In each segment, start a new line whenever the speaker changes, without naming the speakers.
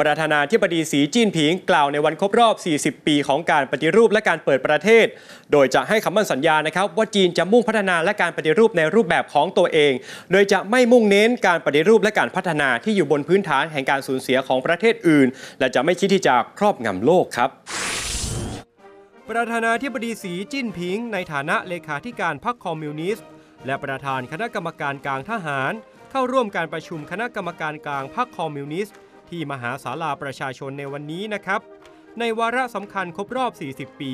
ประธานาธิบดีสีจิ้นผิงกล่าวในวันครบรอบ 40 ปีของการปฏิรูปและการเปิดประเทศ โดยจะให้คำมั่นสัญญานะครับว่าจีนจะมุ่งพัฒนาและการปฏิรูปในรูปแบบของตัวเอง โดยจะไม่มุ่งเน้นการปฏิรูปและการพัฒนาที่อยู่บนพื้นฐานแห่งการสูญเสียของประเทศอื่น และจะไม่คิดที่จะครอบงำโลกครับประธานาธิบดีสีจิ้นผิง ในฐานะเลขาธิการพรรคคอมมิวนิสต์ และประธานคณะกรรมการกลางทหาร เข้าร่วมการประชุมคณะกรรมการกลางพรรคคอมมิวนิสต์ ที่มหาศาลาประชาชนในวันนี้นะครับ ในวาระสำคัญครบรอบ 40 ปี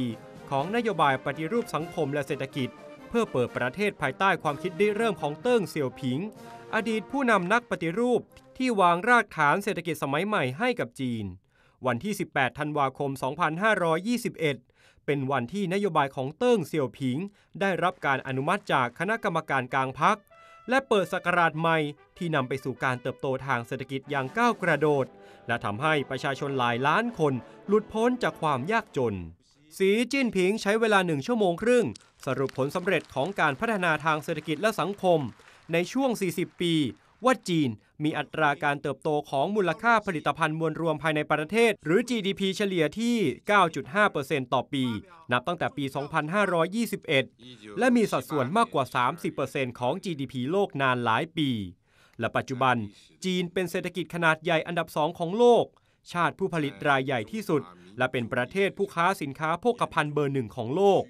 ของนโยบายปฏิรูปสังคมและเศรษฐกิจ เพื่อเปิดประเทศภายใต้ความคิดริเริ่มของเติ้งเสี่ยวผิง อดีตผู้นำนักปฏิรูปที่วางรากฐานเศรษฐกิจสมัยใหม่ให้กับจีน วันที่ 18 ธันวาคม 2521เป็นวันที่นโยบายของเติ้งเสี่ยวผิง ได้รับการอนุมัติจากคณะกรรมการกลางพัก และเปิดสกราชใหม่ที่นำไปสู่การเติบโตทางเศรษฐกิจอย่างก้าวกระโดด และทำให้ประชาชนหลายล้านคนหลุดพ้นจากความยากจน สีจิ้นผิงใช้เวลาหนึ่งชั่วโมงครึ่ง สรุปผลสำเร็จของการพัฒนาทางเศรษฐกิจและสังคม ในช่วง 40 ปี ว่าจีนมีอัตราการเติบโตของมูลค่าผลิตภัณฑ์มวลรวมภายในประเทศ หรือ GDP เฉลี่ยที่ 9.5%ต่อปี นับตั้งแต่ปี 2521 และมีสัดส่วนมากกว่า 30%ของ GDP โลกนานหลายปี และปัจจุบัน จีนเป็นเศรษฐกิจขนาดใหญ่อันดับสองของโลก ชาติผู้ผลิตรายใหญ่ที่สุด และเป็นประเทศผู้ค้าสินค้าโภคภัณฑ์เบอร์หนึ่งของโลก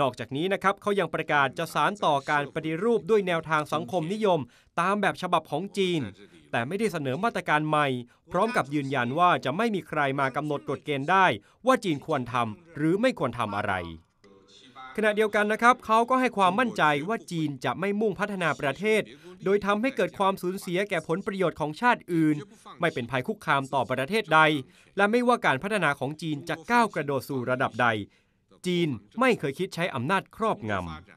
นอกจากนี้นะครับเขายังประกาศจะสารต่อการปฏิรูปด้วยแนวทางสังคมนิยม ตามแบบฉบับของจีน แต่ไม่ได้เสนอมาตรการใหม่ พร้อมกับยืนยันว่าจะไม่มีใครมากำหนดกฎเกณฑ์ได้ ว่าจีนควรทำหรือไม่ควรทำอะไรขณะเดียวกันนะครับเขาก็ให้ความมั่นใจว่าจีนจะไม่มุ่งพัฒนาประเทศ โดยทำให้เกิดความสูญเสียแก่ผลประโยชน์ของชาติอื่น ไม่เป็นภัยคุกคามต่อประเทศใด และไม่ว่าการพัฒนาของจีนจะก้าวกระโดดสู่ระดับใด จีนไม่เคยคิดใช้อำนาจครอบงำ